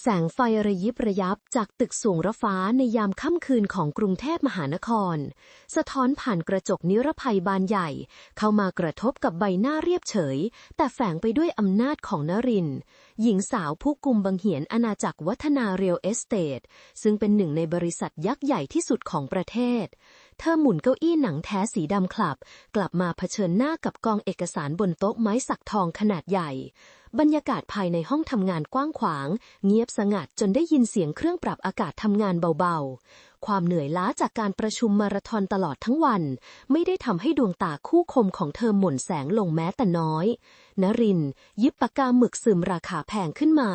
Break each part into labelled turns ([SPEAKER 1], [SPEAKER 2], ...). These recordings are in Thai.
[SPEAKER 1] แสงไฟระยิบระยับจากตึกสูงระฟ้าในยามค่ำคืนของกรุงเทพมหานคร สะท้อนผ่านกระจกนิรภัยบานใหญ่ เข้ามากระทบกับใบหน้าเรียบเฉย แต่แฝงไปด้วยอำนาจของนริน หญิงสาวผู้กุมบังเหียนอาณาจักรวัฒนาเรียลเอสเตทซึ่งเป็นหนึ่งในบริษัทยักษ์ใหญ่ที่สุดของประเทศเธอหมุนเก้าอี้หนังแท้สีดำคลับ กลับมาเผชิญหน้ากับกองเอกสารบนโต๊ะไม้สักทองขนาดใหญ่ บรรยากาศภายในห้องทำงานกว้างขวาง เงียบสงัดจนได้ยินเสียงเครื่องปรับอากาศทำงานเบาๆ ความเหนื่อยล้าจากการประชุมมาราธอนตลอดทั้งวัน ไม่ได้ทำให้ดวงตาคู่คมของเธอหม่นแสงลงแม้แต่น้อยนริน ยิบปากกาหมึกซึมราคาแพงขึ้นมา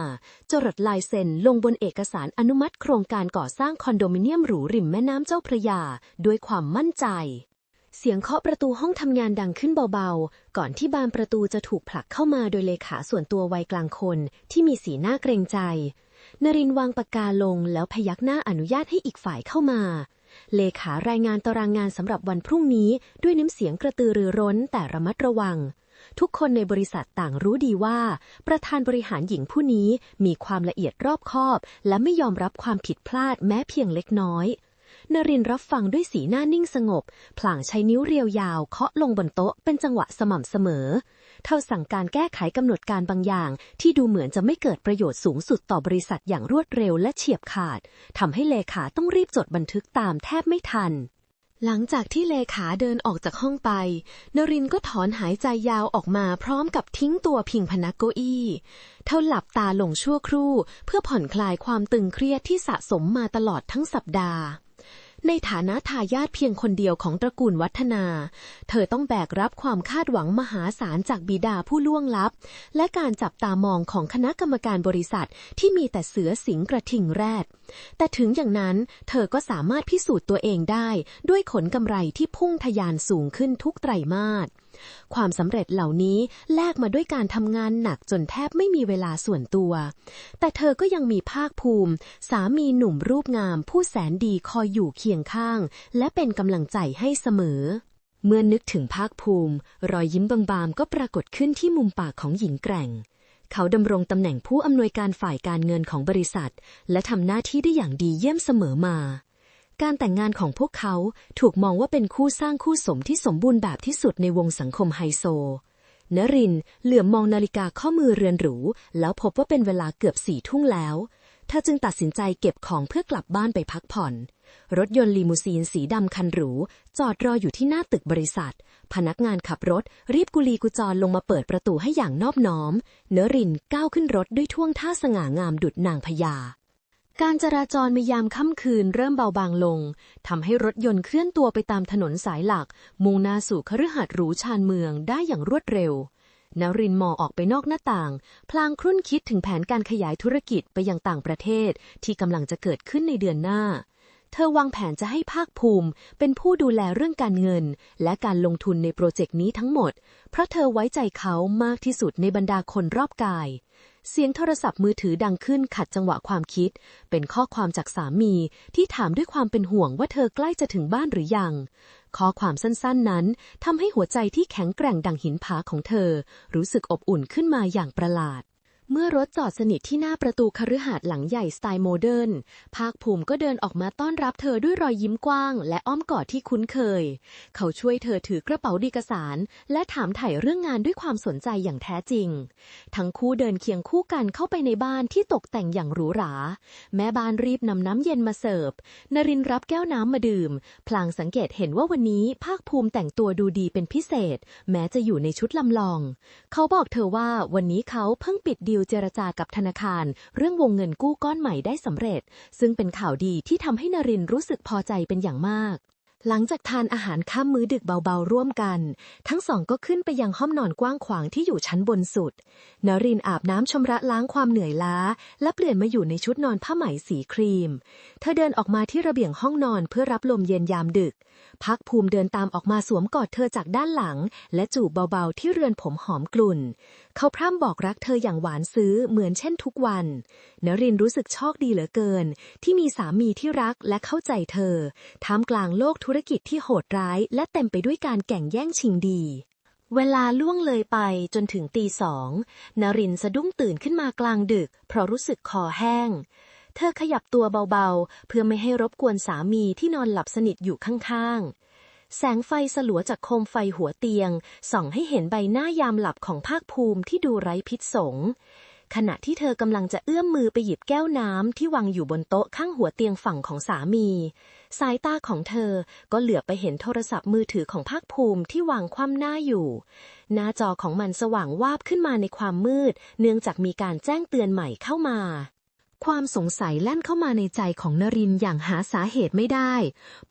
[SPEAKER 1] จรดลายเซ็นลงบนเอกสารอนุมัติโครงการก่อสร้างคอนโดมิเนียมหรูริมแม่น้ำเจ้าพระยา ด้วยความมั่นใจ เสียงเคาะประตูห้องทำงานดังขึ้นเบาๆ ก่อนที่บานประตูจะถูกผลักเข้ามาโดยเลขาส่วนตัววัยกลางคนที่มีสีหน้าเกรงใจ นรินทร์วางปากกาลงแล้วพยักหน้าอนุญาตให้อีกฝ่ายเข้ามา เลขารายงานตารางงานสำหรับวันพรุ่งนี้ด้วยน้ำเสียงกระตือรือร้นแต่ระมัดระวัง ทุกคนในบริษัทต่างรู้ดีว่า ประธานบริหารหญิงผู้นี้มีความละเอียดรอบคอบ และไม่ยอมรับความผิดพลาดแม้เพียงเล็กน้อย นรินรับฟังด้วยสีหน้านิ่งสงบ พลางใช้นิ้วเรียวยาวเคาะลงบนโต๊ะเป็นจังหวะสม่ำเสมอ เท่าสั่งการแก้ไขกำหนดการบางอย่าง ที่ดูเหมือนจะไม่เกิดประโยชน์สูงสุดต่อบริษัทอย่างรวดเร็วและเฉียบขาดทำให้เลขาต้องรีบจดบันทึกตามแทบไม่ทันหลังจากที่เลขาเดินออกจากห้องไป นรินก็ถอนหายใจยาวออกมาพร้อมกับทิ้งตัวพิงพนักเก้าอี้ เท่าหลับตาลงชั่วครู่ เพื่อผ่อนคลายความตึงเครียดที่สะสมมาตลอดทั้งสัปดาห์ ในฐานะทายาทเพียงคนเดียวของตระกูลวัฒนา เธอต้องแบกรับความคาดหวังมหาศาลจากบิดาผู้ล่วงลับ และการจับตามองของคณะกรรมการบริษัทที่มีแต่เสือสิงกระทิงแรด แต่ถึงอย่างนั้นเธอก็สามารถพิสูจน์ตัวเองได้ ด้วยผลกำไรที่พุ่งทะยานสูงขึ้นทุกไตรมาส ความสำเร็จเหล่านี้แลกมาด้วยการทำงานหนักจนแทบไม่มีเวลาส่วนตัว แต่เธอก็ยังมีภาคภูมิ สามีหนุ่มรูปงาม ผู้แสนดีคอยอยู่เคียงข้าง และเป็นกำลังใจให้เสมอ เมื่อนึกถึงภาคภูมิ รอยยิ้มบางๆก็ปรากฏขึ้นที่มุมปากของหญิงแกร่ง เขาดำรงตำแหน่งผู้อำนวยการฝ่ายการเงินของบริษัท และทำหน้าที่ได้อย่างดีเยี่ยมเสมอมา การแต่งงานของพวกเขาถูกมองว่าเป็นคู่สร้างคู่สมที่สมบูรณ์แบบที่สุดในวงสังคมไฮโซนรินเหลือบมองนาฬิกาข้อมือเรือนหรู แล้วพบว่าเป็นเวลาเกือบสี่ทุ่งแล้ว เธอจึงตัดสินใจเก็บของเพื่อกลับบ้านไปพักผ่อน รถยนต์ลีมูซีนสีดำคันหรู จอดรออยู่ที่หน้าตึกบริษัท พนักงานขับรถ รีบกุลีกุจรลงมาเปิดประตูให้อย่างนอบน้อม เนรินก้าวขึ้นรถด้วยท่วงท่าสง่างามดุจนางพญา การจราจรในยามค่ำคืนเริ่มเบาบางลง ทำให้รถยนต์เคลื่อนตัวไปตามถนนสายหลัก มุ่งหน้าสู่คฤหาสน์หรูชานเมืองได้อย่างรวดเร็ว นรินมองออกไปนอกหน้าต่าง พลางครุ่นคิดถึงแผนการขยายธุรกิจไปยังต่างประเทศ ที่กำลังจะเกิดขึ้นในเดือนหน้า เธอวางแผนจะให้ภาคภูมิ เป็นผู้ดูแลเรื่องการเงิน และการลงทุนในโปรเจกต์นี้ทั้งหมด เพราะเธอไว้ใจเขามากที่สุดในบรรดาคนรอบกาย เสียงโทรศัพท์มือถือดังขึ้นขัดจังหวะความคิด เป็นข้อความจากสามีที่ถามด้วยความเป็นห่วงว่าเธอใกล้จะถึงบ้านหรือยัง ข้อความสั้นๆนั้นทำให้หัวใจที่แข็งแกร่งดังหินผาของเธอ รู้สึกอบอุ่นขึ้นมาอย่างประหลาด เมื่อรถจอดสนิทที่หน้าประตูคฤหาสน์หลังใหญ่สไตล์โมเดิร์น ภาคภูมิก็เดินออกมาต้อนรับเธอด้วยรอยยิ้มกว้าง และอ้อมกอดที่คุ้นเคย เขาช่วยเธอถือกระเป๋าดีกสาร และถามถ่ายเรื่องงานด้วยความสนใจอย่างแท้จริง ทั้งคู่เดินเคียงคู่กันเข้าไปในบ้านที่ตกแต่งอย่างหรูหรา แม่บ้านรีบนำน้ำเย็นมาเสิร์ฟ นรินร์รับแก้วน้ำมาดื่ม พลางสังเกตเห็นว่าวันนี้ภาคภูมิแต่งตัวดูดีเป็นพิเศษ แม้จะอยู่ในชุดลำลอง เขาบอกเธอว่าวันนี้เขาเพิ่งปิดดีลเจรจากับธนาคาร เรื่องวงเงินกู้ก้อนใหม่ได้สำเร็จ ซึ่งเป็นข่าวดีที่ทำให้นรินรู้สึกพอใจเป็นอย่างมาก หลังจากทานอาหารข้ามมื้อดึกเบาๆร่วมกัน ทั้งสองก็ขึ้นไปยังห้องนอนกว้างขวางที่อยู่ชั้นบนสุด นรินอาบน้ำชำระล้างความเหนื่อยล้า และเปลี่ยนมาอยู่ในชุดนอนผ้าไหมสีครีม เธอเดินออกมาที่ระเบียงห้องนอนเพื่อรับลมเย็นยามดึก พักภูมิเดินตามออกมาสวมกอดเธอจากด้านหลัง และจูบเบาๆที่เรือนผมหอมกลุ่น เขาพร่ำบอกรักเธออย่างหวานซื้อเหมือนเช่นทุกวัน นรินรู้สึกโชคดีเหลือเกิน ที่มีสามีที่รักและเข้าใจเธอ ท่ามกลางโลกธุรกิจที่โหดร้าย และเต็มไปด้วยการแก่งแย่งชิงดี เวลาล่วงเลยไปจนถึงตีสองนรินสะดุ้งตื่นขึ้นมากลางดึก เพราะรู้สึกคอแห้ง เธอขยับตัวเบาๆ เพื่อไม่ให้รบกวนสามีที่นอนหลับสนิทอยู่ข้างๆ แสงไฟสลัวจากโคมไฟหัวเตียง ส่องให้เห็นใบหน้ายามหลับของภาคภูมิที่ดูไร้พิษสงขณะที่เธอกำลังจะเอื้อมมือไปหยิบแก้วน้ำที่วางอยู่บนโต๊ะข้างหัวเตียงฝั่งของสามี สายตาของเธอก็เหลือบไปเห็นโทรศัพท์มือถือของภาคภูมิที่วางคว่ำหน้าอยู่ หน้าจอของมันสว่างวาบขึ้นมาในความมืด เนื่องจากมีการแจ้งเตือนใหม่เข้ามา ความสงสัยแล่นเข้ามาในใจของนรินอย่างหาสาเหตุไม่ได้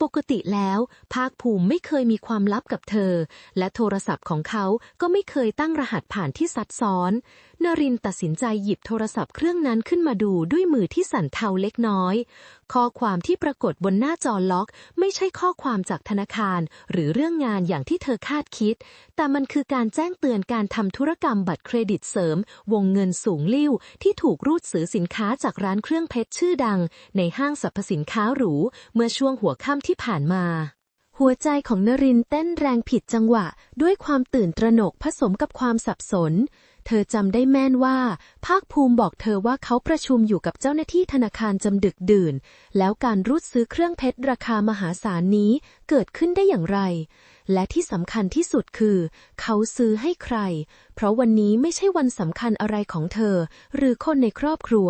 [SPEAKER 1] ปกติแล้ว ภาคภูมิไม่เคยมีความลับกับเธอ และโทรศัพท์ของเขาก็ไม่เคยตั้งรหัสผ่านที่ซับซ้อน นรินตัดสินใจหยิบโทรศัพท์เครื่องนั้นขึ้นมาดูด้วยมือที่สั่นเทาเล็กน้อย ข้อความที่ปรากฏบนหน้าจอล็อก ไม่ใช่ข้อความจากธนาคาร หรือเรื่องงานอย่างที่เธอคาดคิด แต่มันคือการแจ้งเตือนการทำธุรกรรมบัตรเครดิตเสริม วงเงินสูงลิ่วที่ถูกรูดซื้อสินค้าจากร้านเครื่องเพชรชื่อดัง ในห้างสรรพสินค้าหรู เมื่อช่วงหัวค่ำที่ผ่านมา หัวใจของนรินเต้นแรงผิดจังหวะ ด้วยความตื่นตระหนกผสมกับความสับสน เธอจำได้แม่นว่า ภาคภูมิบอกเธอว่าเขาประชุมอยู่กับเจ้าหน้าที่ธนาคารจำดึกดื่น แล้วการรูดซื้อเครื่องเพชรราคามหาศาลนี้เกิดขึ้นได้อย่างไรและที่สำคัญที่สุดคือ เขาซื้อให้ใคร เพราะวันนี้ไม่ใช่วันสำคัญอะไรของเธอ หรือคนในครอบครัว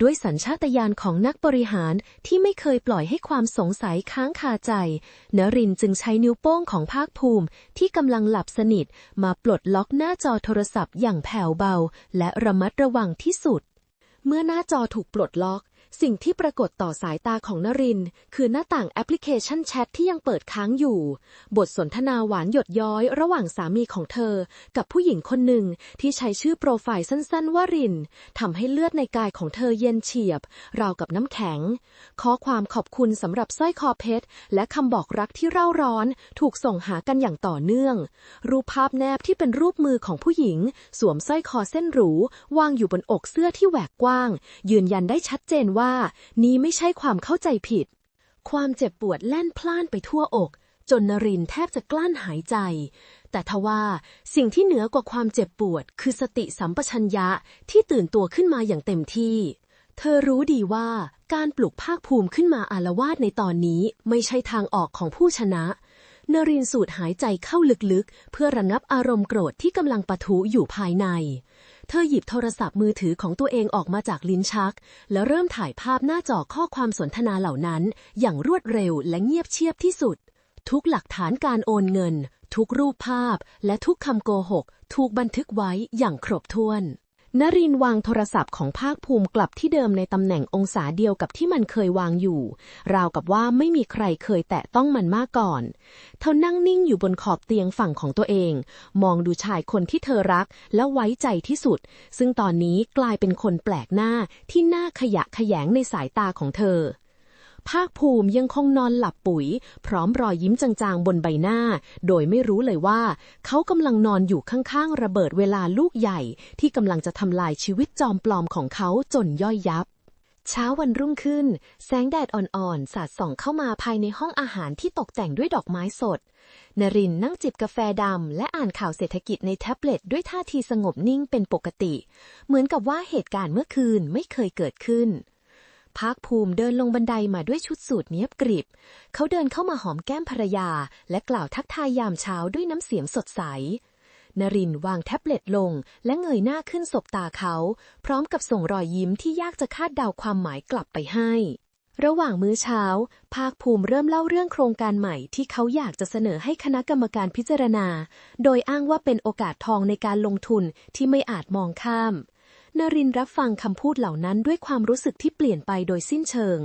[SPEAKER 1] ด้วยสัญชาตญาณของนักบริหารที่ไม่เคยปล่อยให้ความสงสัยค้างคาใจ นรินจึงใช้นิ้วโป้งของภาคภูมิที่กำลังหลับสนิท มาปลดล็อกหน้าจอโทรศัพท์อย่างแผ่วเบา และระมัดระวังที่สุด เมื่อหน้าจอถูกปลดล็อก สิ่งที่ปรากฏต่อสายตาของนริน คือหน้าต่างแอปพลิเคชันแชทที่ยังเปิดค้างอยู่ บทสนทนาหวานหยดย้อยระหว่างสามีของเธอ กับผู้หญิงคนหนึ่งที่ใช้ชื่อโปรไฟล์สั้นๆว่ารินทำให้เลือดในกายของเธอเย็นเฉียบ ราวกับน้ำแข็ง ข้อความขอบคุณสำหรับสร้อยคอเพชร และคำบอกรักที่เร่าร้อน ถูกส่งหากันอย่างต่อเนื่อง รูปภาพแนบที่เป็นรูปมือของผู้หญิง สวมสร้อยคอเส้นหรู วางอยู่บนอกเสื้อที่แหวกกว้าง ยืนยันได้ชัดเจนว่านี่ไม่ใช่ความเข้าใจผิด ความเจ็บปวดแล่นพล่านไปทั่วอก จนนรินแทบจะกลั้นหายใจ แต่ทว่าสิ่งที่เหนือกว่าความเจ็บปวด คือสติสัมปชัญญะที่ตื่นตัวขึ้นมาอย่างเต็มที่ เธอรู้ดีว่าการปลุกภาคภูมิขึ้นมาอาละวาดในตอนนี้ไม่ใช่ทางออกของผู้ชนะนรินสูดหายใจเข้าลึกๆ เพื่อระงับอารมณ์โกรธที่กำลังปะทุอยู่ภายใน เธอหยิบโทรศัพท์มือถือของตัวเองออกมาจากลิ้นชัก แล้วเริ่มถ่ายภาพหน้าจอข้อความสนทนาเหล่านั้น อย่างรวดเร็วและเงียบเชียบที่สุด ทุกหลักฐานการโอนเงิน ทุกรูปภาพ และทุกคำโกหก ถูกบันทึกไว้อย่างครบถ้วน นรินวางโทรศัพท์ของภาคภูมิกลับที่เดิมในตำแหน่งองศาเดียวกับที่มันเคยวางอยู่ ราวกับว่าไม่มีใครเคยแตะต้องมันมาก่อน เธอนั่งนิ่งอยู่บนขอบเตียงฝั่งของตัวเอง มองดูชายคนที่เธอรักและไว้ใจที่สุด ซึ่งตอนนี้กลายเป็นคนแปลกหน้าที่น่าขยะแขยงในสายตาของเธอ ภาคภูมิยังคงนอนหลับปุ๋ย พร้อมรอยยิ้มจางๆบนใบหน้า โดยไม่รู้เลยว่า เขากำลังนอนอยู่ข้างๆ ระเบิดเวลาลูกใหญ่ ที่กำลังจะทำลายชีวิตจอมปลอมของเขาจนย่อยยับเช้าวันรุ่งขึ้น แสงแดดอ่อนๆ สาดส่องเข้ามาภายในห้องอาหารที่ตกแต่งด้วยดอกไม้สด นรินนั่งจิบกาแฟดำ และอ่านข่าวเศรษฐกิจในแท็บเล็ตด้วยท่าทีสงบนิ่งเป็นปกติ เหมือนกับว่าเหตุการณ์เมื่อคืนไม่เคยเกิดขึ้น ภาคภูมิเดินลงบันไดมาด้วยชุดสูทเนียบกริบ เขาเดินเข้ามาหอมแก้มภรรยา และกล่าวทักทายยามเช้าด้วยน้ำเสียงสดใสนรินทร์วางแท็บเล็ตลงและเงยหน้าขึ้นสบตาเขา พร้อมกับส่งรอยยิ้มที่ยากจะคาดเดาความหมายกลับไปให้ ระหว่างมื้อเช้า ภาคภูมิเริ่มเล่าเรื่องโครงการใหม่ที่เขาอยากจะเสนอให้คณะกรรมการพิจารณา โดยอ้างว่าเป็นโอกาสทองในการลงทุนที่ไม่อาจมองข้าม นรินร์รับฟังคำพูดเหล่านั้นด้วยความรู้สึกที่เปลี่ยนไปโดยสิ้นเชิง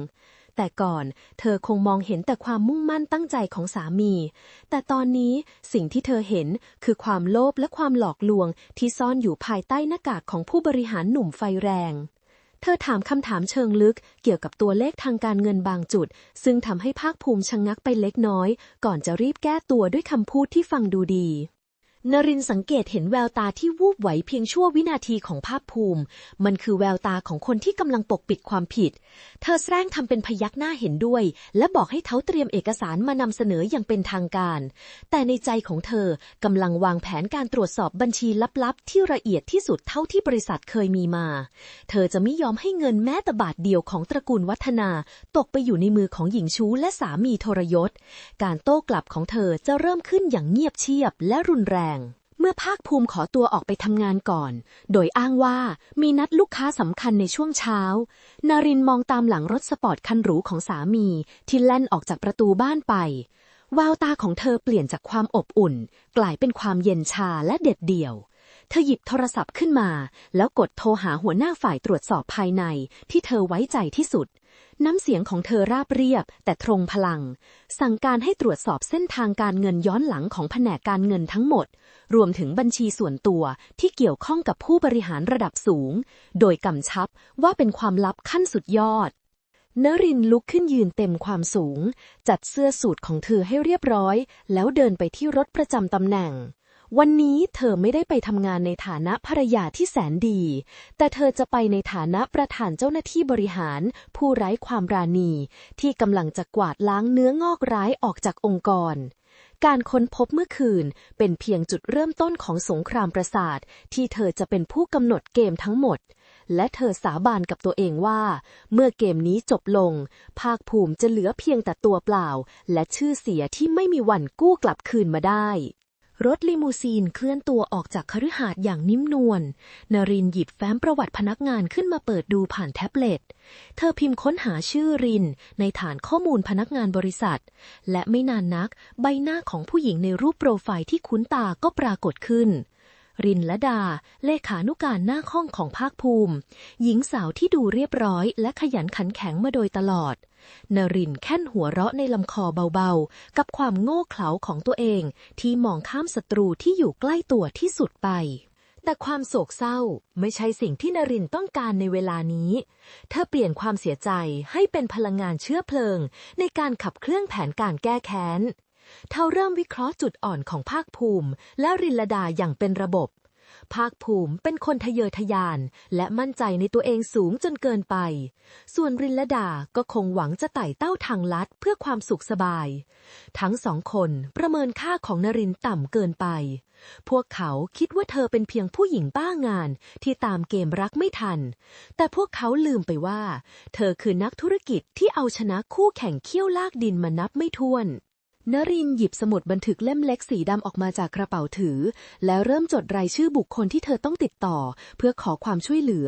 [SPEAKER 1] แต่ก่อนเธอคงมองเห็นแต่ความมุ่งมั่นตั้งใจของสามี แต่ตอนนี้สิ่งที่เธอเห็นคือความโลภและความหลอกลวงที่ซ่อนอยู่ภายใต้หน้ากากของผู้บริหารหนุ่มไฟแรงเธอถามคำถามเชิงลึกเกี่ยวกับตัวเลขทางการเงินบางจุด ซึ่งทำให้ภาคภูมิชะงงักไปเล็กน้อย ก่อนจะรีบแก้ตัวด้วยคำพูดที่ฟังดูดี นรินสังเกตเห็นแววตาที่วูบไหวเพียงชั่ววินาทีของภาคภูมิ มันคือแววตาของคนที่กำลังปกปิดความผิด เธอแสร้งทำเป็นพยักหน้าเห็นด้วย และบอกให้เขาเตรียมเอกสารมานำเสนออย่างเป็นทางการ แต่ในใจของเธอกำลังวางแผนการตรวจสอบบัญชีลับๆ ที่ละเอียดที่สุดเท่าที่บริษัทเคยมีมา เธอจะไม่ยอมให้เงินแม้แต่บาทเดียวของตระกูลวัฒนา ตกไปอยู่ในมือของหญิงชู้และสามีทรยศ การโต้กลับของเธอจะเริ่มขึ้นอย่างเงียบเชียบและรุนแรง มื่อภาคภูมิขอตัวออกไปทำงานก่อน โดยอ้างว่ามีนัดลูกค้าสำคัญในช่วงเช้า นารินมองตามหลังรถสปอร์ตคันหรูของสามีที่แล่นออกจากประตูบ้านไปแววตาของเธอเปลี่ยนจากความอบอุ่น กลายเป็นความเย็นชาและเด็ดเดี่ยว เธอหยิบโทรศัพท์ขึ้นมา แล้วกดโทรหาหัวหน้าฝ่ายตรวจสอบภายในที่เธอไว้ใจที่สุด น้ำเสียงของเธอราบเรียบ แต่ตรงพลัง สั่งการให้ตรวจสอบเส้นทางการเงินย้อนหลังของแผนกการเงินทั้งหมด รวมถึงบัญชีส่วนตัวที่เกี่ยวข้องกับผู้บริหารระดับสูง โดยกำชับว่าเป็นความลับขั้นสุดยอดนรินลุกขึ้นยืนเต็มความสูง จัดเสื้อสูทของเธอให้เรียบร้อย แล้วเดินไปที่รถประจำตำแหน่ง วันนี้เธอไม่ได้ไปทำงานในฐานะภรรยาที่แสนดี แต่เธอจะไปในฐานะประธานเจ้าหน้าที่บริหาร ผู้ไร้ความราณี ที่กำลังจะกวาดล้างเนื้องอกร้ายออกจากองค์กร การค้นพบเมื่อคืนเป็นเพียงจุดเริ่มต้นของสงครามประสาท ที่เธอจะเป็นผู้กำหนดเกมทั้งหมด และเธอสาบานกับตัวเองว่า เมื่อเกมนี้จบลง ภาคภูมิจะเหลือเพียงแต่ตัวเปล่า และชื่อเสียที่ไม่มีวันกู้กลับคืนมาได้ รถลิมูซีนเคลื่อนตัวออกจากคฤหาสน์อย่างนิ่มนวลนรินหยิบแฟ้มประวัติพนักงานขึ้นมาเปิดดูผ่านแท็บเล็ต เธอพิมพ์ค้นหาชื่อรินในฐานข้อมูลพนักงานบริษัท และไม่นานนักใบหน้าของผู้หญิงในรูปโปรไฟล์ที่คุ้นตาก็ปรากฏขึ้น รินและดา เลขานุการหน้าห้องของภาคภูมิ หญิงสาวที่ดูเรียบร้อยและขยันขันแข็งมาโดยตลอดนรินแค่นหัวเราะในลำคอเบาๆ กับความโง่เขลาของตัวเอง ที่มองข้ามศัตรูที่อยู่ใกล้ตัวที่สุดไป แต่ความโศกเศร้าไม่ใช่สิ่งที่นรินต้องการในเวลานี้ เธอเปลี่ยนความเสียใจให้เป็นพลังงานเชื้อเพลิง ในการขับเคลื่อนแผนการแก้แค้น เธอเริ่มวิเคราะห์จุดอ่อนของภาคภูมิ และรินลดาอย่างเป็นระบบ ภาคภูมิเป็นคนทะเยอทะยาน และมั่นใจในตัวเองสูงจนเกินไป ส่วนรินลดาก็คงหวังจะไต่เต้าทางลัดเพื่อความสุขสบาย ทั้งสองคนประเมินค่าของนรินต่ำเกินไป พวกเขาคิดว่าเธอเป็นเพียงผู้หญิงบ้างานที่ตามเกมรักไม่ทัน แต่พวกเขาลืมไปว่า เธอคือนักธุรกิจที่เอาชนะคู่แข่งเขี้ยวลากดินมานับไม่ถ้วน นรินหยิบสมุดบันทึกเล่มเล็กสีดำออกมาจากกระเป๋าถือ แล้วเริ่มจดรายชื่อบุคคลที่เธอต้องติดต่อ เพื่อขอความช่วยเหลือ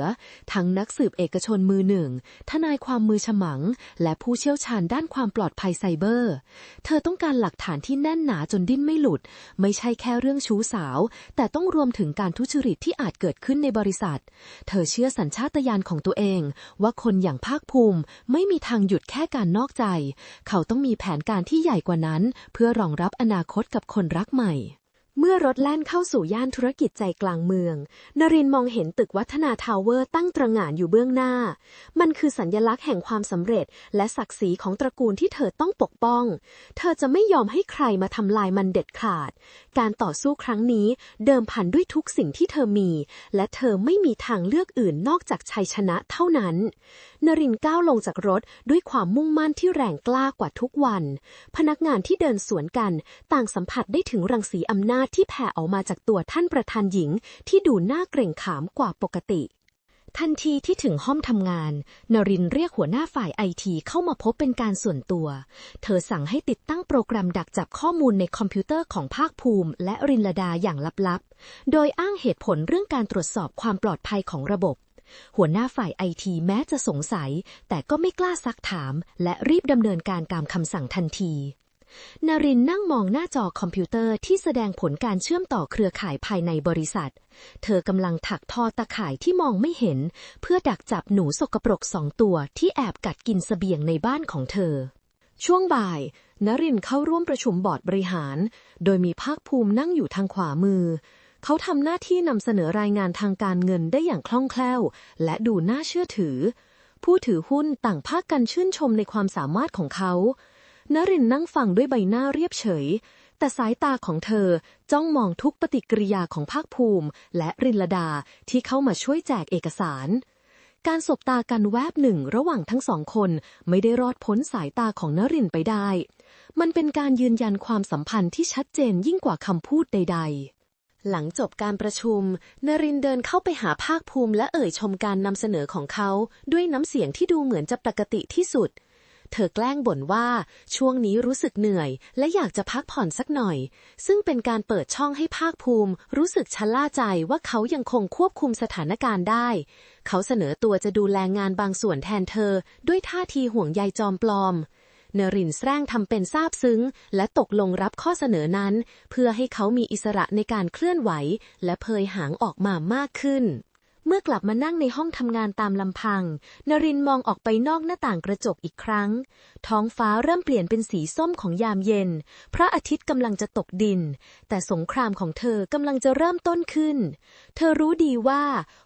[SPEAKER 1] ทั้งนักสืบเอกชนมือหนึ่ง ทนายความมือฉมัง และผู้เชี่ยวชาญด้านความปลอดภัยไซเบอร์ เธอต้องการหลักฐานที่แน่นหนาจนดิ้นไม่หลุด ไม่ใช่แค่เรื่องชู้สาว แต่ต้องรวมถึงการทุจริตที่อาจเกิดขึ้นในบริษัท เธอเชื่อสัญชาตญาณของตัวเอง ว่าคนอย่างภาคภูมิ ไม่มีทางหยุดแค่การนอกใจ เขาต้องมีแผนการที่ใหญ่กว่านั้นเพื่อรองรับอนาคตกับคนรักใหม่ เมื่อรถแล่นเข้าสู่ย่านธุรกิจใจกลางเมือง นรินมองเห็นตึกวัฒนาทาวเวอร์ตั้งตระหง่านอยู่เบื้องหน้า มันคือสัญญลักษณ์แห่งความสำเร็จ และศักดิ์ศรีของตระกูลที่เธอต้องปกป้อง เธอจะไม่ยอมให้ใครมาทำลายมันเด็ดขาด การต่อสู้ครั้งนี้เดิมพันด้วยทุกสิ่งที่เธอมี และเธอไม่มีทางเลือกอื่นนอกจากชัยชนะเท่านั้น นรินก้าวลงจากรถด้วยความมุ่งมั่นที่แรงกล้ากว่าทุกวัน พนักงานที่เดินสวนกัน ต่างสัมผัสได้ถึงรังสีอำนาจที่แผ่ออกมาจากตัวท่านประธานหญิงที่ดูน่าเกรงขามกว่าปกติ ทันทีที่ถึงห้องทำงาน นรินเรียกหัวหน้าฝ่ายไอทีเข้ามาพบเป็นการส่วนตัว เธอสั่งให้ติดตั้งโปรแกรมดักจับข้อมูลในคอมพิวเตอร์ของภาคภูมิและรินลดาอย่างลับๆ โดยอ้างเหตุผลเรื่องการตรวจสอบความปลอดภัยของระบบหัวหน้าฝ่ายไอทีแม้จะสงสัย แต่ก็ไม่กล้าซักถาม และรีบดำเนินการตามคำสั่งทันที นารินนั่งมองหน้าจอคอมพิวเตอร์ที่แสดงผลการเชื่อมต่อเครือข่ายภายในบริษัท เธอกำลังถักทอตะข่ายที่มองไม่เห็น เพื่อดักจับหนูสกปรกสองตัวที่แอบกัดกินเสบียงในบ้านของเธอ ช่วงบ่ายนรินเข้าร่วมประชุมบอร์ดบริหาร โดยมีภาคภูมินั่งอยู่ทางขวามือ เขาทำหน้าที่นำเสนอรายงานทางการเงินได้อย่างคล่องแคล่ว และดูน่าเชื่อถือ ผู้ถือหุ้นต่างพากันชื่นชมในความสามารถของเขา นรินนั่งฟังด้วยใบหน้าเรียบเฉย แต่สายตาของเธอจ้องมองทุกปฏิกิริยาของภาคภูมิ และรินลดาที่เข้ามาช่วยแจกเอกสาร การสบตากันแวบหนึ่งระหว่างทั้งสองคนไม่ได้รอดพ้นสายตาของนรินไปได้ มันเป็นการยืนยันความสัมพันธ์ที่ชัดเจนยิ่งกว่าคำพูดใด ๆหลังจบการประชุม นรินเดินเข้าไปหาภาคภูมิและเอ่ยชมการนำเสนอของเขา ด้วยน้ำเสียงที่ดูเหมือนจะปกติที่สุด เธอแกล้งบ่นว่าช่วงนี้รู้สึกเหนื่อย และอยากจะพักผ่อนสักหน่อย ซึ่งเป็นการเปิดช่องให้ภาคภูมิ รู้สึกชะล่าใจว่าเขายังคงควบคุมสถานการณ์ได้ เขาเสนอตัวจะดูแลงานบางส่วนแทนเธอ ด้วยท่าทีห่วงใยจอมปลอมนรินแสร้งทำเป็นซาบซึ้ง และตกลงรับข้อเสนอนั้น เพื่อให้เขามีอิสระในการเคลื่อนไหว และเพยหางออกมามากขึ้น เมื่อกลับมานั่งในห้องทำงานตามลำพัง นรินมองออกไปนอกหน้าต่างกระจกอีกครั้ง ท้องฟ้าเริ่มเปลี่ยนเป็นสีส้มของยามเย็น พระอาทิตย์กำลังจะตกดิน แต่สงครามของเธอกำลังจะเริ่มต้นขึ้น เธอรู้ดีว่า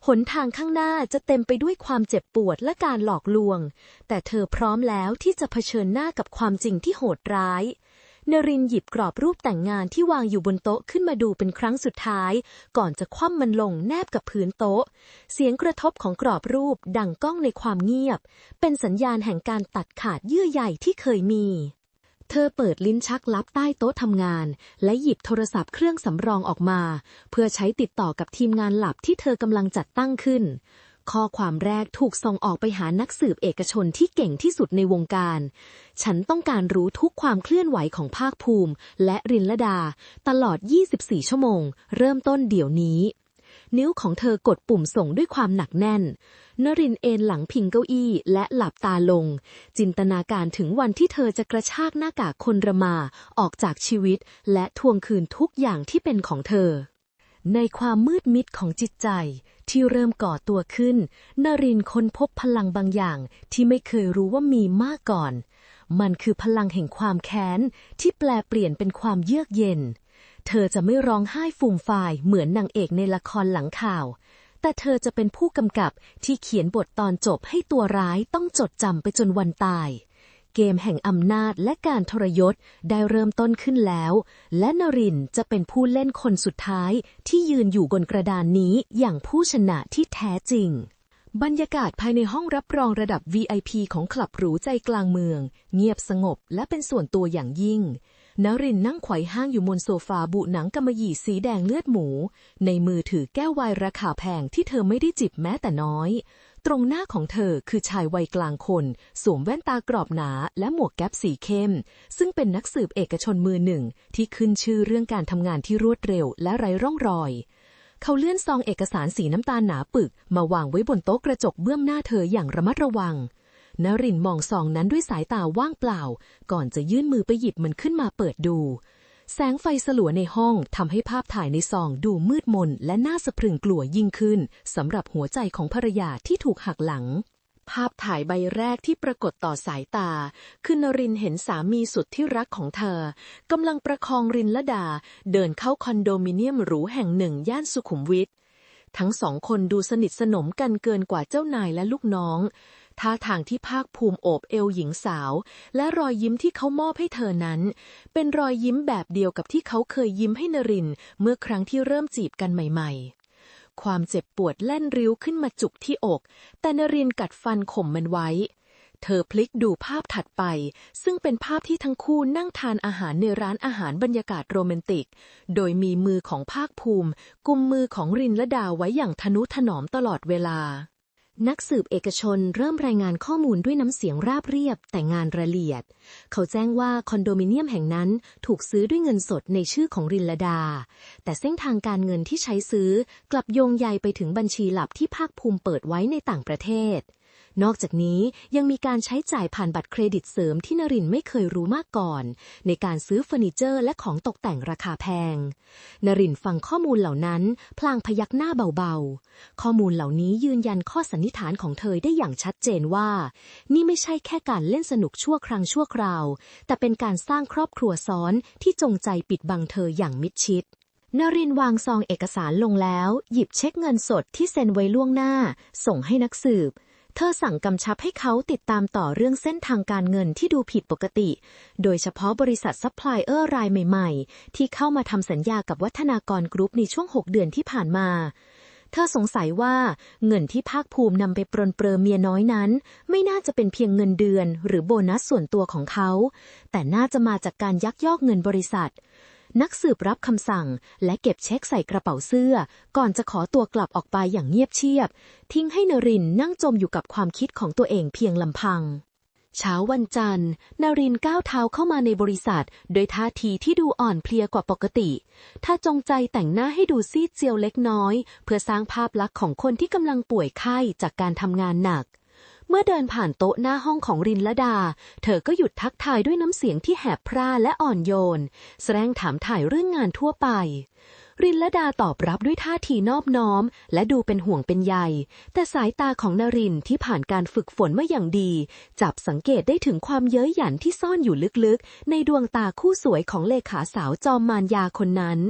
[SPEAKER 1] หนทางข้างหน้าจะเต็มไปด้วยความเจ็บปวดและการหลอกลวง แต่เธอพร้อมแล้วที่จะเผชิญหน้ากับความจริงที่โหดร้าย นรินหยิบกรอบรูปแต่งงานที่วางอยู่บนโต๊ะขึ้นมาดูเป็นครั้งสุดท้าย ก่อนจะคว่ำมันลงแนบกับพื้นโต๊ะ เสียงกระทบของกรอบรูปดังก้องในความเงียบ เป็นสัญญาณแห่งการตัดขาดเยื่อใยที่เคยมี เธอเปิดลิ้นชักลับใต้โต๊ะทำงาน และหยิบโทรศัพท์เครื่องสำรองออกมา เพื่อใช้ติดต่อกับทีมงานหลับที่เธอกำลังจัดตั้งขึ้น ข้อความแรกถูกส่งออกไปหานักสืบเอกชนที่เก่งที่สุดในวงการ ฉันต้องการรู้ทุกความเคลื่อนไหวของภาคภูมิ และรินละดา ตลอด 24 ชั่วโมง เริ่มต้นเดี๋ยวนี้ นิ้วของเธอกดปุ่มส่งด้วยความหนักแน่น นรินเอนหลังพิงเก้าอี้และหลับตาลง จินตนาการถึงวันที่เธอจะกระชากหน้ากากคนระมาออกจากชีวิต และทวงคืนทุกอย่างที่เป็นของเธอ ในความมืดมิดของจิตใจที่เริ่มก่อตัวขึ้น นรินค้นพบพลังบางอย่างที่ไม่เคยรู้ว่ามีมาก่อน มันคือพลังแห่งความแค้น ที่แปลเปลี่ยนเป็นความเยือกเย็น เธอจะไม่ร้องไห้ฟูมฟายเหมือนนางเอกในละครหลังข่าว แต่เธอจะเป็นผู้กำกับที่เขียนบทตอนจบให้ตัวร้ายต้องจดจำไปจนวันตาย เกมแห่งอำนาจและการทรยศได้เริ่มต้นขึ้นแล้ว และนรินจะเป็นผู้เล่นคนสุดท้ายที่ยืนอยู่บนกระดานนี้อย่างผู้ชนะที่แท้จริง บรรยากาศภายในห้องรับรองระดับ VIP ของคลับหรูใจกลางเมือง เงียบสงบและเป็นส่วนตัวอย่างยิ่งนรินนั่งไขว่ห้างอยู่บนโซฟาบุหนังกำมะหยี่สีแดงเลือดหมู ในมือถือแก้วไวน์ราคาแพงที่เธอไม่ได้จิบแม้แต่น้อย ตรงหน้าของเธอคือชายวัยกลางคน สวมแว่นตากรอบหนาและหมวกแก๊ปสีเข้ม ซึ่งเป็นนักสืบเอกชนมือหนึ่ง ที่ขึ้นชื่อเรื่องการทำงานที่รวดเร็วและไร้ร่องรอย เขาเลื่อนซองเอกสารสีน้ำตาลหนาปึก มาวางไว้บนโต๊ะกระจกเบื้องหน้าเธออย่างระมัดระวังนรินมองซองนั้นด้วยสายตาว่างเปล่า ก่อนจะยื่นมือไปหยิบมันขึ้นมาเปิดดู แสงไฟสลัวในห้องทำให้ภาพถ่ายในซองดูมืดมนและน่าสะพรึงกลัวยิ่งขึ้นสำหรับหัวใจของภรรยาที่ถูกหักหลัง ภาพถ่ายใบแรกที่ปรากฏต่อสายตา คือนรินเห็นสามีสุดที่รักของเธอกำลังประคองรินละดา เดินเข้าคอนโดมิเนียมหรูแห่งหนึ่งย่านสุขุมวิททั้งสองคนดูสนิทสนมกันเกินกว่าเจ้านายและลูกน้อง ท่าทางที่ภาคภูมิโอบเอวหญิงสาว และรอยยิ้มที่เขามอบให้เธอนั้น เป็นรอยยิ้มแบบเดียวกับที่เขาเคยยิ้มให้นรินเมื่อครั้งที่เริ่มจีบกันใหม่ๆความเจ็บปวดแล่นริ้วขึ้นมาจุกที่อก แต่นรินกัดฟันข่มมันไว้ เธอพลิกดูภาพถัดไป ซึ่งเป็นภาพที่ทั้งคู่นั่งทานอาหารในร้านอาหารบรรยากาศโรแมนติก โดยมีมือของภาคภูมิ กุมมือของรินและดาไว้อย่างทนุถนอมตลอดเวลา นักสืบเอกชนเริ่มรายงานข้อมูลด้วยน้ำเสียงราบเรียบแต่งานละเอียด เขาแจ้งว่าคอนโดมิเนียมแห่งนั้นถูกซื้อด้วยเงินสดในชื่อของรินลดา แต่เส้นทางการเงินที่ใช้ซื้อกลับโยงใยไปถึงบัญชีหลับที่ภาคภูมิเปิดไว้ในต่างประเทศ นอกจากนี้ยังมีการใช้จ่ายผ่านบัตรเครดิตเสริมที่นรินไม่เคยรู้มาก่อน ในการซื้อเฟอร์นิเจอร์และของตกแต่งราคาแพง นรินฟังข้อมูลเหล่านั้น พลางพยักหน้าเบาๆ ข้อมูลเหล่านี้ยืนยันข้อสันนิษฐานของเธอได้อย่างชัดเจนว่า นี่ไม่ใช่แค่การเล่นสนุกชั่วครั้งชั่วคราว แต่เป็นการสร้างครอบครัวซ้อนที่จงใจปิดบังเธออย่างมิดชิดนรินวางซองเอกสารลงแล้ว หยิบเช็คเงินสดที่เซ็นไว้ล่วงหน้า ส่งให้นักสืบ เธอสั่งกำชับให้เขาติดตามต่อเรื่องเส้นทางการเงินที่ดูผิดปกติ โดยเฉพาะบริษัทซัพพลายเออร์รายใหม่ๆ ที่เข้ามาทำสัญญากับวัฒนากรกรุ๊ปในช่วง 6 เดือนที่ผ่านมาเธอสงสัยว่าเงินที่ภาคภูมินำไปปรนเปรอเมียน้อยนั้น ไม่น่าจะเป็นเพียงเงินเดือน หรือโบนัสส่วนตัวของเขา แต่น่าจะมาจากการยักยอกเงินบริษัท นักสืบรับคำสั่ง และเก็บเช็คใส่กระเป๋าเสื้อ ก่อนจะขอตัวกลับออกไปอย่างเงียบเชียบ ทิ้งให้นรินนั่งจมอยู่กับความคิดของตัวเองเพียงลำพัง เช้าวันจันทร์ นรินก้าวเท้าเข้ามาในบริษัท โดยท่าทีที่ดูอ่อนเพลียกว่าปกติ ถ้าจงใจแต่งหน้าให้ดูซีดเจียวเล็กน้อย เพื่อสร้างภาพลักษณ์ของคนที่กำลังป่วยไข้จากการทำงานหนัก เมื่อเดินผ่านโต๊ะหน้าห้องของรินละดา เธอก็หยุดทักทายด้วยน้ำเสียงที่แหบพร่าและอ่อนโยน แสดงถามถ่ายเรื่องงานทั่วไป รินละดาตอบรับด้วยท่าทีนอบน้อม และดูเป็นห่วงเป็นใย แต่สายตาของนรินที่ผ่านการฝึกฝนมาอย่างดี จับสังเกตได้ถึงความเย้ยหยันที่ซ่อนอยู่ลึกๆ ในดวงตาคู่สวยของเลขาสาวจอมมารยาคนนั้น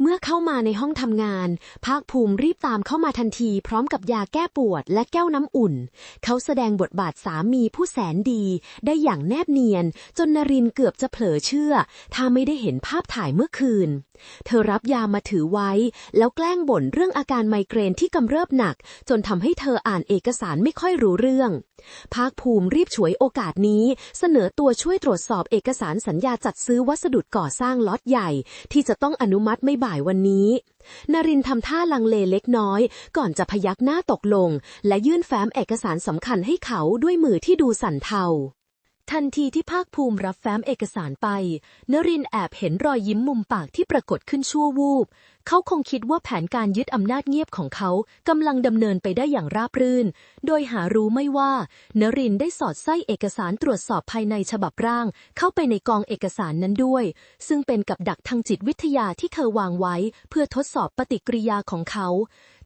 [SPEAKER 1] เมื่อเข้ามาในห้องทำงาน ภาคภูมิรีบตามเข้ามาทันที พร้อมกับยาแก้ปวดและแก้วน้ำอุ่น เขาแสดงบทบาทสามีผู้แสนดี ได้อย่างแนบเนียน จนนรินเกือบจะเผลอเชื่อ ถ้าไม่ได้เห็นภาพถ่ายเมื่อคืน เธอรับยามาถือไว้ แล้วแกล้งบ่นเรื่องอาการไมเกรนที่กำเริบหนัก จนทำให้เธออ่านเอกสารไม่ค่อยรู้เรื่อง ภาคภูมิรีบฉวยโอกาสนี้ เสนอตัวช่วยตรวจสอบเอกสารสัญญาจัดซื้อวัสดุก่อสร้างล็อตใหญ่ ที่จะต้องอนุมัติไม่บายวันนี้ นรินทำท่าลังเลเล็กน้อย ก่อนจะพยักหน้าตกลง และยื่นแฟ้มเอกสารสำคัญให้เขาด้วยมือที่ดูสั่นเทาทันทีที่ภาคภูมิรับแฟ้มเอกสารไป นรินแอบเห็นรอยยิ้มมุมปากที่ปรากฏขึ้นชั่ววูบ เขาคงคิดว่าแผนการยึดอำนาจเงียบของเขากำลังดำเนินไปได้อย่างราบรื่น โดยหารู้ไม่ว่า นรินได้สอดไส้เอกสารตรวจสอบภายในฉบับร่าง เข้าไปในกองเอกสารนั้นด้วย ซึ่งเป็นกับดักทางจิตวิทยาที่เธอวางไว้ เพื่อทดสอบปฏิกิริยาของเขา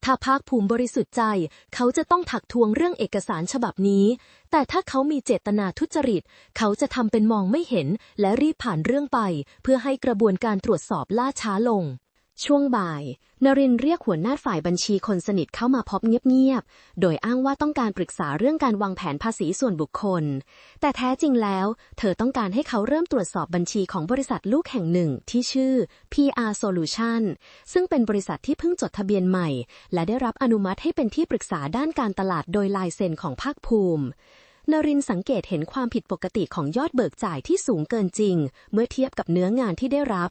[SPEAKER 1] ถ้าภาคภูมิบริสุทธิ์ใจ เขาจะต้องถักทวงเรื่องเอกสารฉบับนี้ แต่ถ้าเขามีเจตนาทุจริต เขาจะทำเป็นมองไม่เห็นและรีบผ่านเรื่องไป เพื่อให้กระบวนการตรวจสอบล่าช้าลง ช่วงบ่าย นรินเรียกหัวหน้าฝ่ายบัญชีคนสนิทเข้ามาพบเงียบๆ โดยอ้างว่าต้องการปรึกษาเรื่องการวางแผนภาษีส่วนบุคคล แต่แท้จริงแล้ว เธอต้องการให้เขาเริ่มตรวจสอบบัญชีของบริษัทลูกแห่งหนึ่งที่ชื่อ PR Solution ซึ่งเป็นบริษัทที่เพิ่งจดทะเบียนใหม่ และได้รับอนุมัติให้เป็นที่ปรึกษาด้านการตลาดโดยลายเซ็นของภาคภูมินรินสังเกตเห็นความผิดปกติของยอดเบิกจ่ายที่สูงเกินจริง เมื่อเทียบกับเนื้องานที่ได้รับ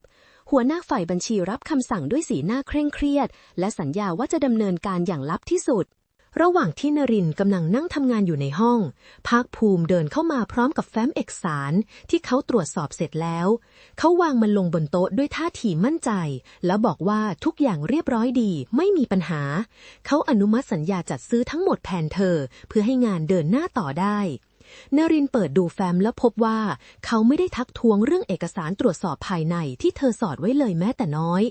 [SPEAKER 1] หัวหน้าฝ่ายบัญชีรับคำสั่งด้วยสีหน้าเคร่งเครียด และสัญญาว่าจะดำเนินการอย่างลับที่สุด ระหว่างที่นรินกำลังนั่งทำงานอยู่ในห้อง ภาคภูมิเดินเข้ามาพร้อมกับแฟ้มเอกสารที่เขาตรวจสอบเสร็จแล้ว เขาวางมันลงบนโต๊ะด้วยท่าทีมั่นใจ แล้วบอกว่าทุกอย่างเรียบร้อยดี ไม่มีปัญหา เขาอนุมัติสัญญาจัดซื้อทั้งหมดแทนเธอ เพื่อให้งานเดินหน้าต่อได้ นรินเปิดดูแฟ้มแล้วพบว่า เขาไม่ได้ทักท้วงเรื่องเอกสารตรวจสอบภายในที่เธอสอดไว้เลยแม้แต่น้อย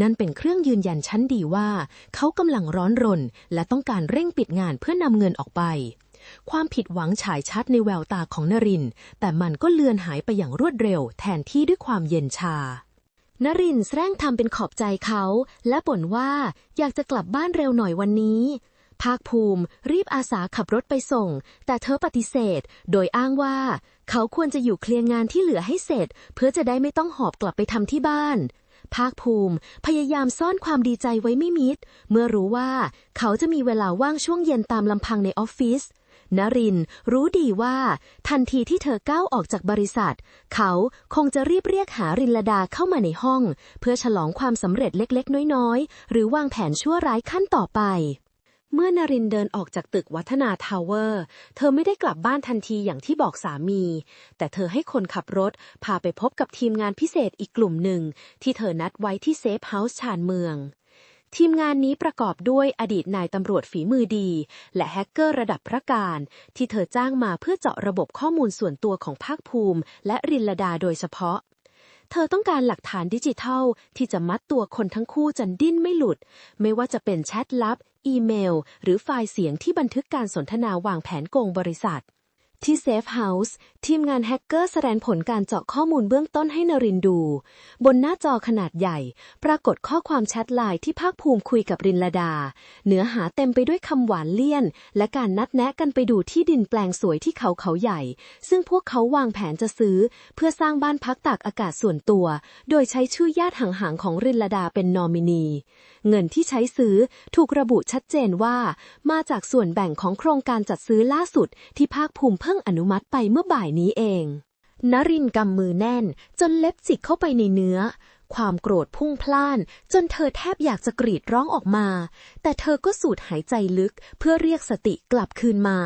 [SPEAKER 1] นั่นเป็นเครื่องยืนยันชั้นดีว่า เขากำลังร้อนรน และต้องการเร่งปิดงานเพื่อนำเงินออกไป ความผิดหวังฉายชัดในแววตาของนริน แต่มันก็เลือนหายไปอย่างรวดเร็ว แทนที่ด้วยความเย็นชานรินแสร้งทำเป็นขอบใจเขา และบ่นว่าอยากจะกลับบ้านเร็วหน่อยวันนี้ ภาคภูมิรีบอาสาขับรถไปส่ง แต่เธอปฏิเสธ โดยอ้างว่า เขาควรจะอยู่เคลียร์งานที่เหลือให้เสร็จ เพื่อจะได้ไม่ต้องหอบกลับไปทำที่บ้าน ภาคภูมิ พยายามซ่อนความดีใจไว้ไม่มิด เมื่อรู้ว่า เขาจะมีเวลาว่างช่วงเย็นตามลำพังในออฟฟิศนรินทร์รู้ดีว่า ทันทีที่เธอก้าวออกจากบริษัท เขาคงจะรีบเรียกหารินลดาเข้ามาในห้อง เพื่อฉลองความสำเร็จเล็กๆ น้อยๆ หรือวางแผนชั่วร้ายขั้นต่อไป เมื่อนรินเดินออกจากตึกวัฒนาทาวเวอร์ เธอไม่ได้กลับบ้านทันทีอย่างที่บอกสามี แต่เธอให้คนขับรถ พาไปพบกับทีมงานพิเศษอีกกลุ่มหนึ่ง ที่เธอนัดไว้ที่เซฟเฮาส์ชานเมือง ทีมงานนี้ประกอบด้วยอดีตนายตำรวจฝีมือดี และแฮกเกอร์ระดับพระการ ที่เธอจ้างมาเพื่อเจาะระบบข้อมูลส่วนตัวของภาคภูมิ และรินลดาโดยเฉพาะเธอต้องการหลักฐานดิจิทัลที่จะมัดตัวคนทั้งคู่จนดิ้นไม่หลุด ไม่ว่าจะเป็นแชทลับ อีเมล หรือไฟล์เสียงที่บันทึกการสนทนาวางแผนโกงบริษัท ที่ Safe House ทีมงานแฮกเกอร์แสดงผลการเจาะข้อมูลเบื้องต้นให้นรินดู บนหน้าจอขนาดใหญ่ ปรากฏข้อความแชทไลน์ที่ภาคภูมิคุยกับรินลดา เนื้อหาเต็มไปด้วยคำหวานเลี่ยน และการนัดแนะกันไปดูที่ดินแปลงสวยที่เขาเขาใหญ่ ซึ่งพวกเขาวางแผนจะซื้อ เพื่อสร้างบ้านพักตากอากาศส่วนตัว โดยใช้ชื่อญาติห่างๆของรินลดาเป็นนอมินี เงินที่ใช้ซื้อถูกระบุชัดเจนว่า มาจากส่วนแบ่งของโครงการจัดซื้อล่าสุดที่ภาคภูมิเพิ่งอนุมัติไปเมื่อบ่ายนี้เองนรินกำมือแน่นจนเล็บจิกเข้าไปในเนื้อ ความโกรธพุ่งพล่าน จนเธอแทบอยากจะกรีดร้องออกมา แต่เธอก็สูดหายใจลึกเพื่อเรียกสติกลับคืนมา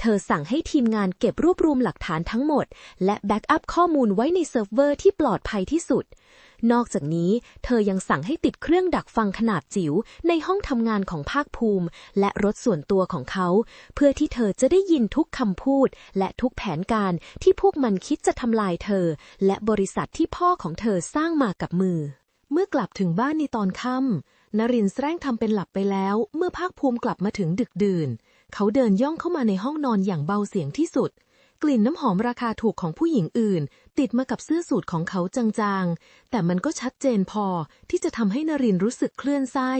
[SPEAKER 1] เธอสั่งให้ทีมงานเก็บรวบรวมหลักฐานทั้งหมด และแบ็กอัพข้อมูลไว้ในเซิร์ฟเวอร์ที่ปลอดภัยที่สุด นอกจากนี้ เธอยังสั่งให้ติดเครื่องดักฟังขนาดจิ๋วในห้องทำงานของภาคภูมิ และรถส่วนตัวของเขา เพื่อที่เธอจะได้ยินทุกคำพูด และทุกแผนการที่พวกมันคิดจะทำลายเธอ และบริษัทที่พ่อของเธอสร้างมากับมือ เมื่อกลับถึงบ้านในตอนค่ำนรินแสร้งทำเป็นหลับไปแล้ว เมื่อภาคภูมิกลับมาถึงดึกดื่น เขาเดินย่องเข้ามาในห้องนอนอย่างเบาเสียงที่สุด กลิ่นน้ำหอมราคาถูกของผู้หญิงอื่น ติดมากับเสื้อสูทของเขาจางๆ แต่มันก็ชัดเจนพอที่จะทำให้นรินร์รู้สึกเคลื่อนไส้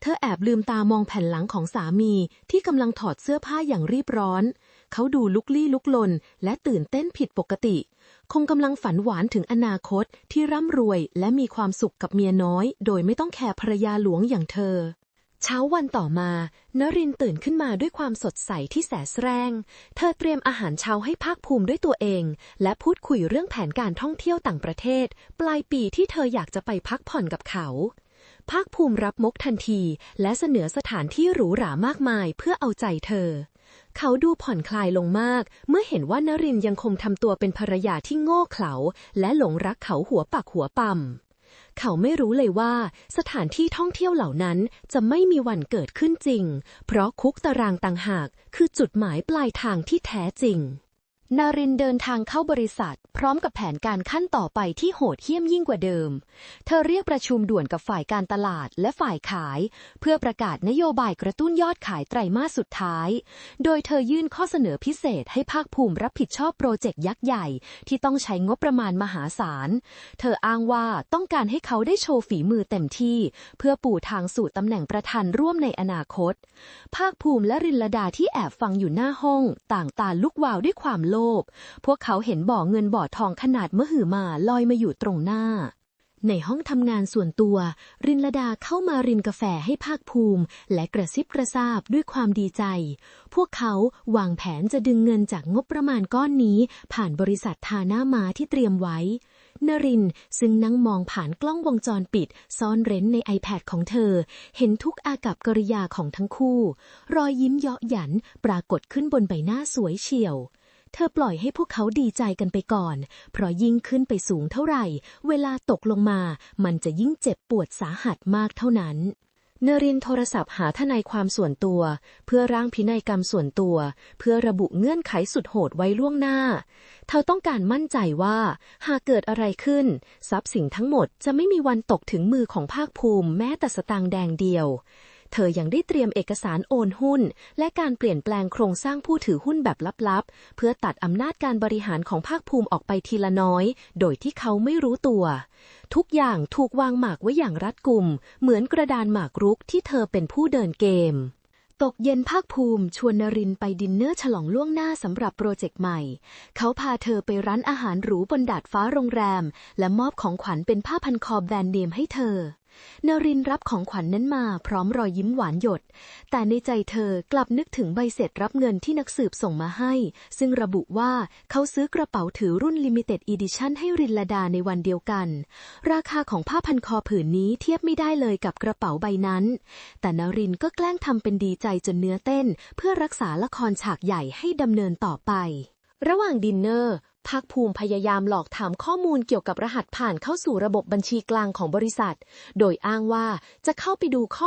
[SPEAKER 1] เธอแอบลืมตามองแผ่นหลังของสามีที่กำลังถอดเสื้อผ้าอย่างรีบร้อน เขาดูลุกลี้ลุกลนและตื่นเต้นผิดปกติ คงกำลังฝันหวานถึงอนาคตที่ร่ำรวยและมีความสุขกับเมียน้อย โดยไม่ต้องแคร์ภรรยาหลวงอย่างเธอ เช้าวันต่อมานรินตื่นขึ้นมาด้วยความสดใสที่แสสแรง เธอเตรียมอาหารเช้าให้ภาคภูมิด้วยตัวเอง และพูดคุยเรื่องแผนการท่องเที่ยวต่างประเทศ ปลายปีที่เธออยากจะไปพักผ่อนกับเขา ภาคภูมิรับมกทันที และเสนอสถานที่หรูหรามากมายเพื่อเอาใจเธอ เขาดูผ่อนคลายลงมาก เมื่อเห็นว่านรินยังคงทำตัวเป็นภรรยาที่โง่เขลาและหลงรักเขาหัวปักหัวปั๊ม เขาไม่รู้เลยว่า สถานที่ท่องเที่ยวเหล่านั้นจะไม่มีวันเกิดขึ้นจริง เพราะคุกตารางต่างหากคือจุดหมายปลายทางที่แท้จริง นารินเดินทางเข้าบริษัท พร้อมกับแผนการขั้นต่อไปที่โหดเหี้ยมยิ่งกว่าเดิม เธอเรียกประชุมด่วนกับฝ่ายการตลาดและฝ่ายขาย เพื่อประกาศนโยบายกระตุ้นยอดขายไตรมาสสุดท้าย โดยเธอยื่นข้อเสนอพิเศษให้ภาคภูมิรับผิดชอบโปรเจกต์ยักษ์ใหญ่ ที่ต้องใช้งบประมาณมหาศาล เธออ้างว่าต้องการให้เขาได้โชว์ฝีมือเต็มที่ เพื่อปูทางสู่ตำแหน่งประธานร่วมในอนาคต ภาคภูมิและรินลดาที่แอบฟังอยู่หน้าห้อง ต่างตาลุกวาวด้วยความโลภ พวกเขาเห็นบ่อเงินบ่อทองขนาดมหึมาลอยมาอยู่ตรงหน้า ในห้องทำงานส่วนตัว รินลดาเข้ามารินกาแฟให้ภาคภูมิ และกระซิบกระซาบด้วยความดีใจ พวกเขาวางแผนจะดึงเงินจากงบประมาณก้อนนี้ ผ่านบริษัททาหน้ามาที่เตรียมไว้นรินซึ่งนั่งมองผ่านกล้องวงจรปิด ซ่อนเร้นใน iPad ของเธอ เห็นทุกอากับกริยาของทั้งคู่ รอยยิ้มเยาะหยันปรากฏขึ้นบนใบหน้าสวยเฉียว เธอปล่อยให้พวกเขาดีใจกันไปก่อน เพราะยิ่งขึ้นไปสูงเท่าไหร่ เวลาตกลงมา มันจะยิ่งเจ็บปวดสาหัสมากเท่านั้นเนรินโทรศัพท์หาทนายความส่วนตัว เพื่อร่างพินัยกรรมส่วนตัว เพื่อระบุเงื่อนไขสุดโหดไว้ล่วงหน้า เธอต้องการมั่นใจว่า หากเกิดอะไรขึ้น ทรัพย์สินทั้งหมดจะไม่มีวันตกถึงมือของภาคภูมิแม้แต่สตางค์แดงเดียว เธอยังได้เตรียมเอกสารโอนหุ้น และการเปลี่ยนแปลงโครงสร้างผู้ถือหุ้นแบบลับๆ เพื่อตัดอำนาจการบริหารของภาคภูมิออกไปทีละน้อย โดยที่เขาไม่รู้ตัว ทุกอย่างถูกวางหมากไว้อย่างรัดกุม เหมือนกระดานหมากรุกที่เธอเป็นผู้เดินเกมตกเย็นภาคภูมิชวนนรินไปดินเนอร์ฉลองล่วงหน้าสำหรับโปรเจกต์ใหม่ เขาพาเธอไปร้านอาหารหรูบนดาดฟ้าโรงแรม และมอบของขวัญเป็นผ้าพันคอแบรนด์เนมให้เธอ นรินรับของขวัญนนั้นมาพร้อมรอยยิ้มหวานหยด แต่ในใจเธอกลับนึกถึงใบเสร็จรับเงินที่นักสืบส่งมาให้ ซึ่งระบุว่าเขาซื้อกระเป๋าถือรุ่น Limited Edition ให้รินลดาในวันเดียวกัน ราคาของผ้าพันคอผืนนี้เทียบไม่ได้เลยกับกระเป๋าใบนั้น แต่นรินก็แกล้งทำเป็นดีใจจนเนื้อเต้น เพื่อรักษาละครฉากใหญ่ให้ดำเนินต่อไป ระหว่างดินเนอร์ ภาคภูมิพยายามหลอกถามข้อมูลเกี่ยวกับรหัสผ่านเข้าสู่ระบบบัญชีกลางของบริษัท โดยอ้างว่าจะเข้าไปดูข้อ